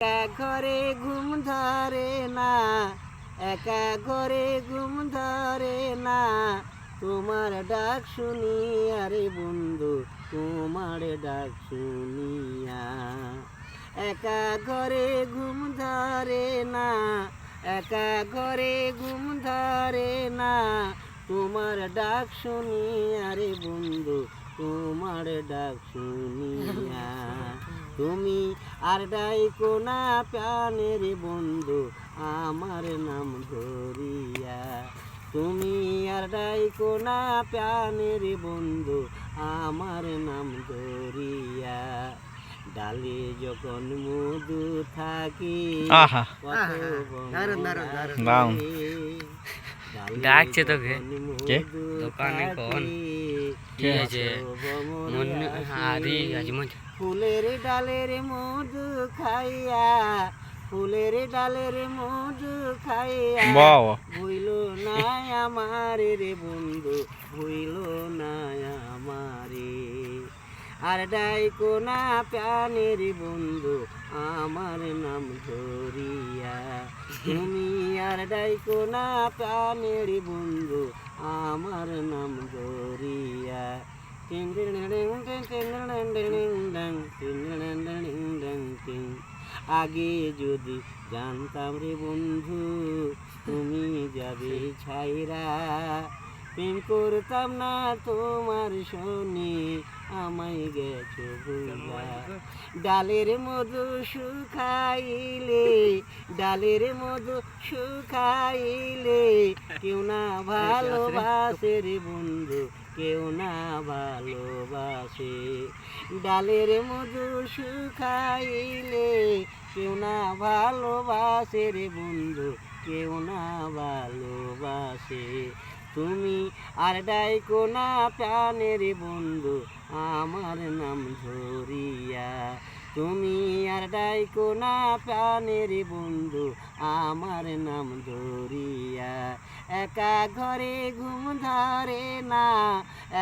একা ঘরে ঘুম ধরে না, একা ঘরে ঘুম ধরে না। তোমার ডাক শুনি, আরে বন্ধু, তোমার ডাক শুনিয়া। একা ঘরে ঘুম ধরে না, একা ঘরে ঘুম ধরে না। তোমার ডাক শুনি, আরে বন্ধু, তোমার ডাক শুনিয়া। তুমি আর ডাইকো না প্রাণের বন্ধু আমার নাম ধরিয়া। তুমি আর ডাইকো না প্রাণের বন্ধু আমার নাম ধরিয়া। ডালে যখন মধু থাকি ডাকছে তোকে। দোকানে কোন? আছে হারি আসি। আজ মন ফুলের ডালের মধু খাইয়া ফুলের ডালের মধু খাইয়া বইল ভুইল না আমার রে বন্ধু ভুইল আর ডাইকো না প্রাণের বন্ধু আমার নাম ধরিয়া তুমি আর ডাইকো না প্রাণের বন্ধু আমার নাম ধরিয়া আগে যদি জানতাম রে বন্ধু তুমি যাবে ছাইরা প্রেম করতাম না তোমার শনি আমায় গেছো ভুলা। ডালের মধু শুকাইলে, ডালের মধু শুকাইলে, কেউ না ভালোবাসে রে বন্ধু, কেউ না ভালোবাসে। ডালের মধু শুকাইলে, কেউ না ভালোবাসে রে বন্ধু, কেউ না ভালোবাসে। তুমি আর ডাইকো না প্রাণের বন্ধু, আমার নাম ধরিয়া। তুমি আর ডাইকো না প্রাণের বন্ধু, আমার নাম ধরিয়া। একা ঘরে ঘুম ধরে না,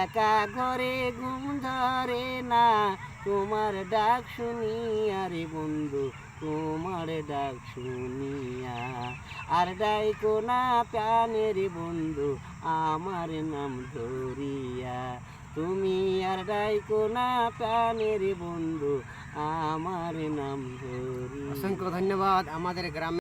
একা ঘরে ঘুম ধরে না। তোমার ডাক শুনি আরে বন্ধু, তোমার ডাক শুনিয়া আর ডাইকো না প্যানের বন্ধু, আমার নাম ধরিয়া। তুমি আর ডাইকো না প্য়ানের বন্ধু, আমার নাম ধরিয়া। অসংখ্য ধন্যবাদ আমাদের গ্রামে।